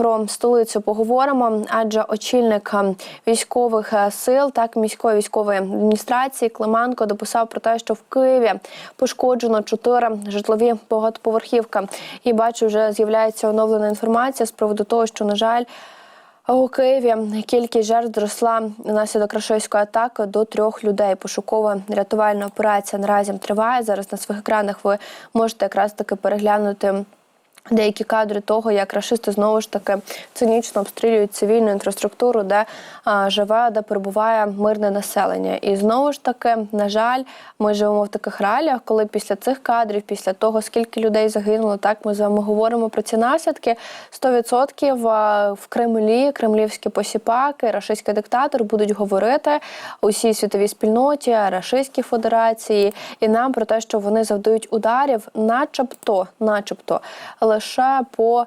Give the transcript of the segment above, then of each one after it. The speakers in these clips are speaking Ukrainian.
про столицю поговоримо, адже очільник е, військових е, сил, так міської військової адміністрації Клименко дописав про те, що в Києві пошкоджено чотири житлові багатоповерхівки. І бачу, вже з'являється оновлена інформація з приводу того, що на жаль. У Києві кількість жертв зросла внаслідок рашистської атаки до трьох людей. Пошукова рятувальна операція наразі триває. Зараз на своїх екранах ви можете якраз таки переглянути. Деякі кадри того, як рашисти знову ж таки цинічно обстрілюють цивільну інфраструктуру, де а, живе, де перебуває мирне населення. І знову ж таки, на жаль, ми живемо в таких реаліях, коли після цих кадрів, після того, скільки людей загинуло, так ми з вами говоримо про ці наслідки. 100% в Кремлі, кремлівські посіпаки, рашистський диктатор будуть говорити усій світовій спільноті, Рашистській Федерації і нам про те, що вони завдають ударів, начебто, начебто лише по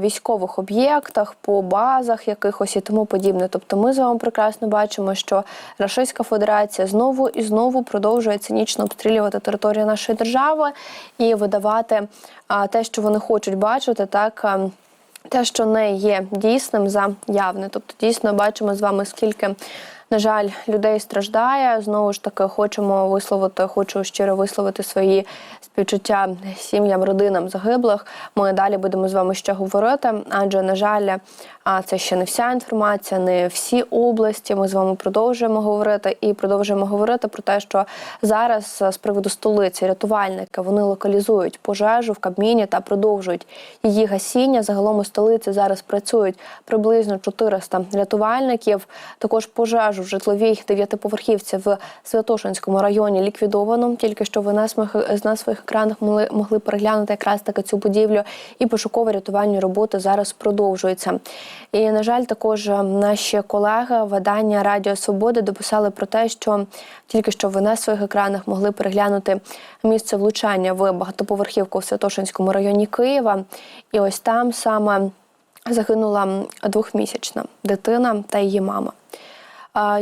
військових об'єктах, по базах якихось і тому подібне. Тобто, ми з вами прекрасно бачимо, що Російська Федерація знову і знову продовжує цинічно обстрілювати територію нашої держави і видавати те, що вони хочуть бачити, так. те, що не є дійсним за явне. Тобто, дійсно бачимо з вами, скільки, на жаль, людей страждає. Знову ж таки, хочемо висловити, хочу щиро висловити свої співчуття сім'ям, родинам загиблих. Ми далі будемо з вами ще говорити, адже, на жаль, це ще не вся інформація, не всі області. Ми з вами продовжуємо говорити і продовжуємо говорити про те, що зараз з приводу столиці рятувальники вони локалізують пожежу в Кабміні та продовжують її гасіння. Загалом у столиці зараз працюють приблизно 400 рятувальників. Також пожежу в житловій дев'ятиповерхівці в Святошинському районі ліквідовано. Тільки що ви на своїх на своїх екранах могли, могли переглянути якраз таки цю будівлю, і пошуково-рятувальні роботи зараз продовжуються. І на жаль, також наші колеги видання Радіо Свободи дописали про те, що тільки що ви на своїх екранах могли переглянути місце влучання в багатоповерхівку в Святошинському районі Києва. І ось там саме загинула двохмісячна дитина та її мама.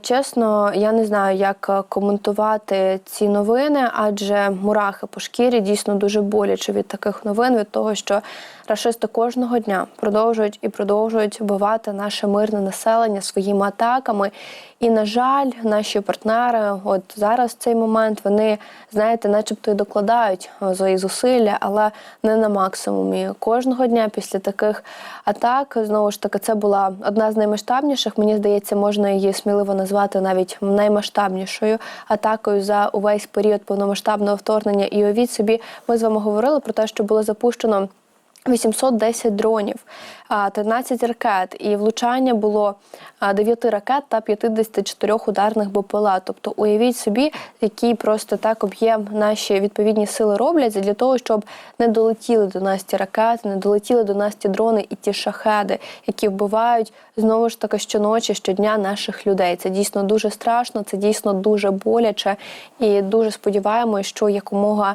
Чесно, я не знаю, як коментувати ці новини, адже мурахи по шкірі дійсно дуже боляче від таких новин, від того, що рашисти кожного дня продовжують і продовжують вбивати наше мирне населення своїми атаками. І, на жаль, наші партнери, от зараз в цей момент, вони, знаєте, начебто і докладають свої зусилля, але не на максимумі. Кожного дня після таких атак, знову ж таки, це була одна з наймасштабніших. Мені здається, можна її сміливо назвати навіть наймасштабнішою атакою за увесь період повномасштабного вторгнення. І уявіть собі, ми з вами говорили про те, що було запущено. 810 дронів, 13 ракет, і влучання було 9 ракет та 54 ударних БПЛА. Тобто, уявіть собі, який просто так об'єм наші відповідні сили роблять для того, щоб не долетіли до нас ті ракети, не долетіли до нас ті дрони і ті шахеди, які вбивають знову ж таки щоночі, щодня наших людей. Це дійсно дуже страшно, це дійсно дуже боляче, і дуже сподіваємося, що якомога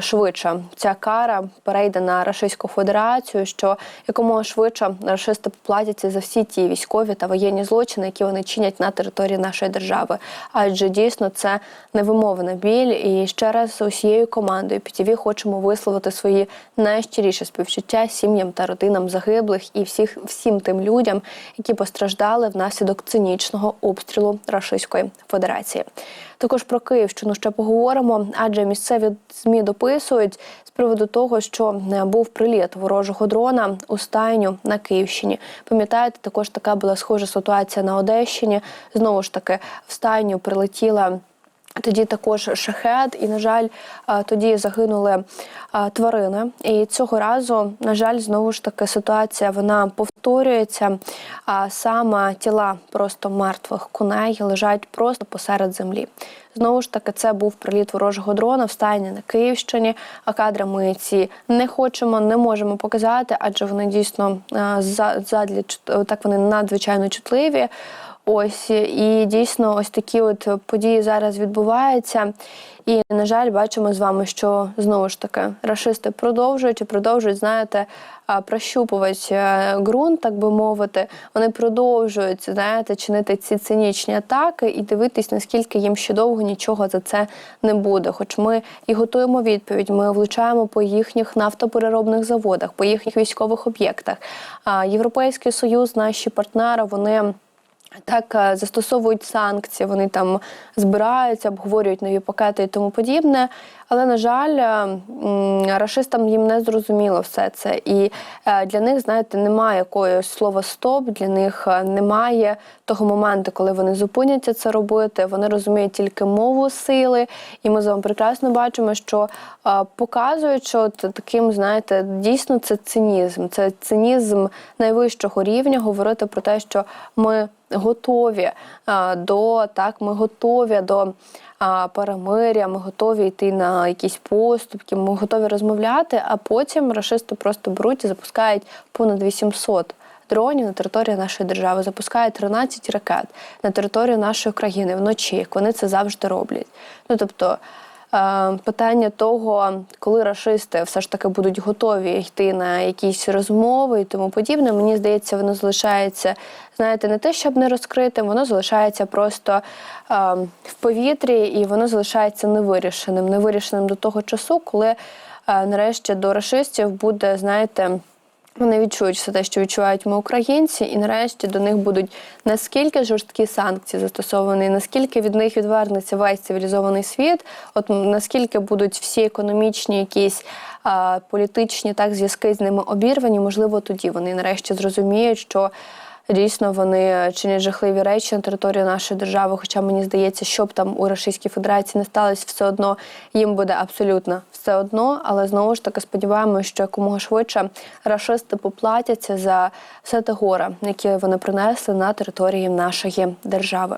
швидше ця кара перейде на Російську Федерацію, що якомога швидше рашисти поплатяться за всі ті військові та воєнні злочини, які вони чинять на території нашої держави. Адже дійсно це невимовна біль. І ще раз усією командою ПТВ хочемо висловити свої найщиріші співчуття сім'ям та родинам загиблих і всіх всім тим людям, які постраждали внаслідок цинічного обстрілу Російської Федерації. Також про Київщину ще поговоримо, адже місцеві змі дописують з приводу того, що був приліт ворожого дрона у стайню на Київщині. Пам'ятаєте, також така була схожа ситуація на Одещині. Знову ж таки, в стайню прилетіла. Тоді також шахет, і на жаль, тоді загинули тварини. І цього разу, на жаль, знову ж таки ситуація вона повторюється. А саме тіла просто мертвих коней лежать просто посеред землі. Знову ж таки, це був приліт ворожого дрона в стайні на Київщині. А кадри ми ці не хочемо, не можемо показати, адже вони дійсно задля так вони надзвичайно чутливі. Ось і дійсно, ось такі от події зараз відбуваються. І на жаль, бачимо з вами, що знову ж таки рашисти продовжують і продовжують, знаєте, прощупувати е, ґрунт, так би мовити. Вони продовжують знаєте, чинити ці цинічні атаки і дивитись, наскільки їм ще довго нічого за це не буде. Хоч ми і готуємо відповідь, ми влучаємо по їхніх нафтопереробних заводах, по їхніх військових об'єктах. Європейський союз, наші партнери, вони. Так е, застосовують санкції, вони там збираються, обговорюють нові пакети і тому подібне. Але на жаль, е, рашистам їм не зрозуміло все це. І е, для них, знаєте, немає якогось слова стоп, для них немає того моменту, коли вони зупиняться це робити. Вони розуміють тільки мову сили, і ми з вами прекрасно бачимо, що показують, що таким, знаєте, дійсно це цинізм. Це цинізм найвищого рівня говорити про те, що ми готові е, до так, ми готові до перемиря, ми готові йти на якісь поступки, ми готові розмовляти, а потім рашисти просто беруть і запускають понад 800 дронів на території нашої держави, запускають 13 ракет на територію нашої країни вночі, як вони це завжди роблять. Ну тобто. Е, Питання того, коли рашисти все ж таки будуть готові йти на якісь розмови і тому подібне, мені здається, воно залишається, знаєте, не те, щоб не розкритим, воно залишається просто е, в повітрі, і воно залишається невирішеним, невирішеним до того часу, коли е, нарешті до рашистів буде, знаєте. Вони відчують все те, що відчувають ми українці, і нарешті до них будуть наскільки жорсткі санкції застосовані, наскільки від них відвернеться весь цивілізований світ, от наскільки будуть всі економічні якісь а, політичні так зв'язки з ними обірвані, можливо, тоді вони нарешті зрозуміють, що. Дійсно, вони чинять жахливі речі на території нашої держави. Хоча мені здається, що б там у Російській Федерації не сталося, все одно їм буде абсолютно все одно. Але знову ж таки сподіваємося, що якомога швидше рашисти поплатяться за все те горе, яке вони принесли на території нашої держави.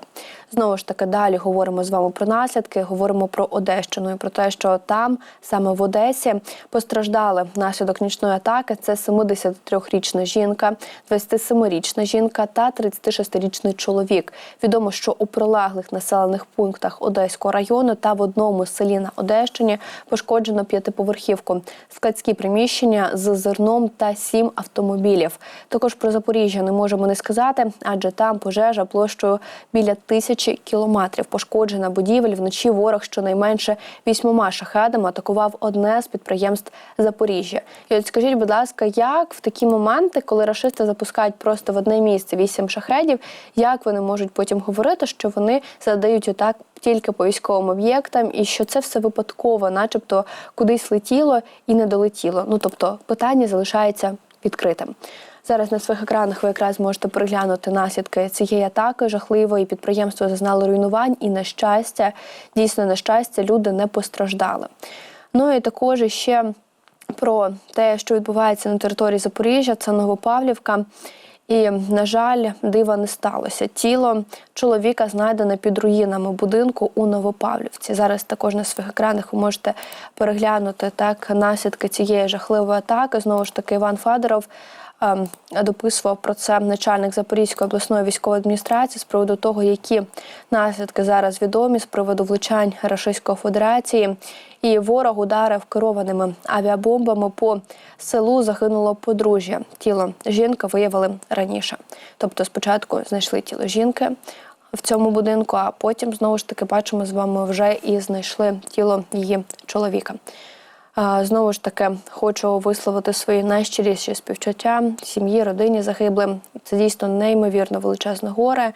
Знову ж таки, далі говоримо з вами про наслідки, говоримо про Одещину і про те, що там саме в Одесі постраждали внаслідок нічної атаки. Це 73-річна жінка, 27-річна жінка та 36-річний чоловік. Відомо, що у прилеглих населених пунктах Одеського району та в одному селі на Одещині пошкоджено п'ятиповерхівку, складські приміщення з зерном та сім автомобілів. Також про Запоріжжя не можемо не сказати, адже там пожежа площею біля тисячі кілометрів. Пошкоджена будівель вночі ворог щонайменше вісьмома шахедами атакував одне з підприємств Запоріжжя. І от скажіть, будь ласка, як в такі моменти, коли рашисти запускають просто в одне місце вісім шахедів, як вони можуть потім говорити, що вони задають отак тільки по військовим об'єктам, і що це все випадково, начебто кудись летіло і не долетіло. Ну тобто питання залишається відкритим. Зараз на своїх екранах ви якраз можете переглянути наслідки цієї атаки жахливої. Підприємство зазнало руйнувань, і на щастя, дійсно на щастя, люди не постраждали. Ну і також ще про те, що відбувається на території Запоріжжя, це Новопавлівка. І, на жаль, дива не сталося. Тіло чоловіка знайдено під руїнами будинку у Новопавлівці. Зараз також на своїх екранах ви можете переглянути так наслідки цієї жахливої атаки. Знову ж таки, Іван Федоров дописував про це начальник Запорізької обласної військової адміністрації з приводу того, які наслідки зараз відомі з приводу влучань Російської Федерації. І ворог ударив керованими авіабомбами по селу. Загинуло подружжя. Тіло жінки виявили раніше. Тобто, спочатку знайшли тіло жінки в цьому будинку, а потім знову ж таки бачимо з вами вже і знайшли тіло її чоловіка. Знову ж таки, хочу висловити свої найщиріші співчуття сім'ї, родині загиблим. Це дійсно неймовірно величезне горе.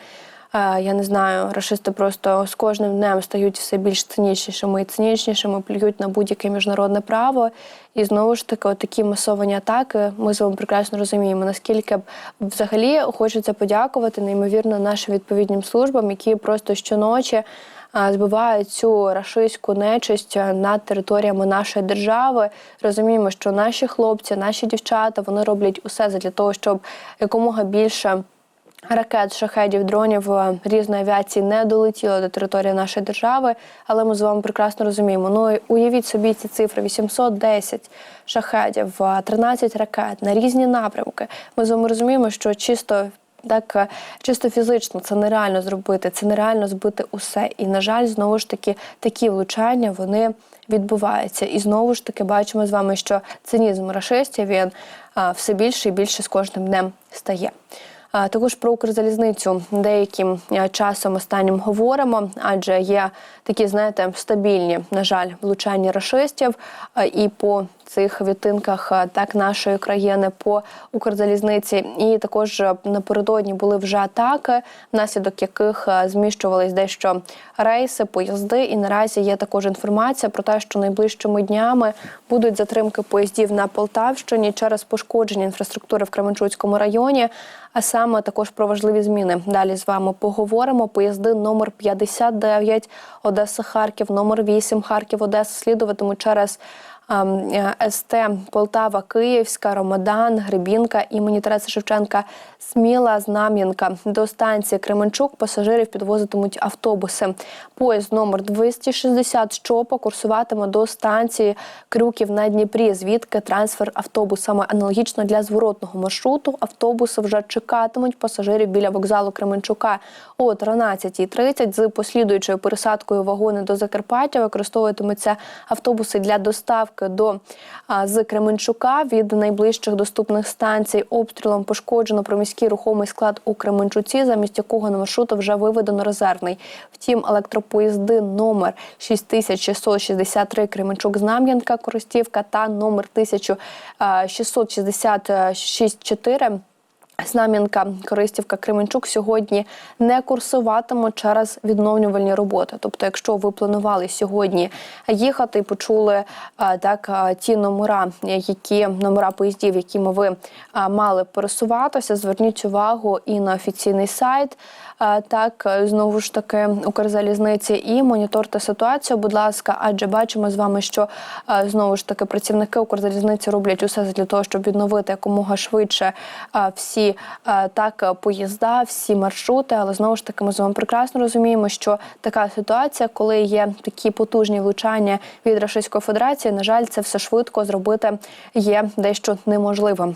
Я не знаю, рашисти просто з кожним днем стають все більш цинічнішими і цинічнішими, плюють на будь-яке міжнародне право. І знову ж таки, такі масовані атаки. Ми з вами прекрасно розуміємо, наскільки б взагалі хочеться подякувати неймовірно нашим відповідним службам, які просто щоночі збивають цю рашистську нечисть над територіями нашої держави. Розуміємо, що наші хлопці, наші дівчата вони роблять усе для того, щоб якомога більше. Ракет, шахедів, дронів е, різної авіації не долетіло до території нашої держави, але ми з вами прекрасно розуміємо. Ну уявіть собі ці цифри: 810 шахедів, е, 13 ракет на різні напрямки. Ми з вами розуміємо, що чисто Так, е, чисто фізично це нереально зробити, це нереально збити усе. І, на жаль, знову ж таки, такі влучання вони відбуваються. І знову ж таки бачимо з вами, що цинізм рашистів він все більше і більше з кожним днем стає. Також про Укрзалізницю деяким часом останнім говоримо, адже є такі, знаєте, стабільні, на жаль, влучання рашистів. І по цих відтинках е, так нашої країни по Укрзалізниці. І також е, напередодні були вже атаки, внаслідок яких е, зміщувались дещо рейси, поїзди. І наразі є також інформація про те, що найближчими днями будуть затримки поїздів на Полтавщині через пошкодження інфраструктури в Кременчуцькому районі. А саме також про важливі зміни. Далі з вами поговоримо. Поїзди номер 59 Одеса Харків, номер 8 Харків Одеса слідуватимуть через СТ Полтава, Київська, Ромадан, Гребінка імені Тараса Шевченка, Сміла, Знам'янка. До станції Кременчук пасажирів підвозитимуть автобуси. Поїзд номер 260 Щопа курсуватиме до станції Крюків на Дніпрі, звідки трансфер автобусами. Аналогічно для зворотного маршруту автобуси вже чекатимуть пасажирів біля вокзалу Кременчука о 13.30 з послідуючою пересадкою вагони до Закарпаття використовуватимуться автобуси для доставки до з Кременчука від найближчих доступних станцій. Обстрілом пошкоджено проміський рухомий склад у Кременчуці, замість якого на маршруту вже виведено резервний. Втім, електропоїзди номер 6663 Кременчук Знам'янка Коростівка та номер 1666-4 Знам'янка, Користівка, Кременчук сьогодні не курсуватимуть через відновлювальні роботи. Тобто, якщо ви планували сьогодні їхати і почули так ті номера, які номера поїздів, якими ви мали пересуватися, зверніть увагу і на офіційний сайт. Так, е, знову ж таки, Укрзалізниці і моніторте ситуацію, будь ласка, адже бачимо з вами, що е, знову ж таки працівники Укрзалізниці роблять усе для того, щоб відновити якомога швидше е, всі так поїзда, всі маршрути. Але знову ж таки, ми з вами прекрасно розуміємо, що така ситуація, коли є такі потужні влучання від Російської Федерації, на жаль, це все швидко зробити є дещо неможливим.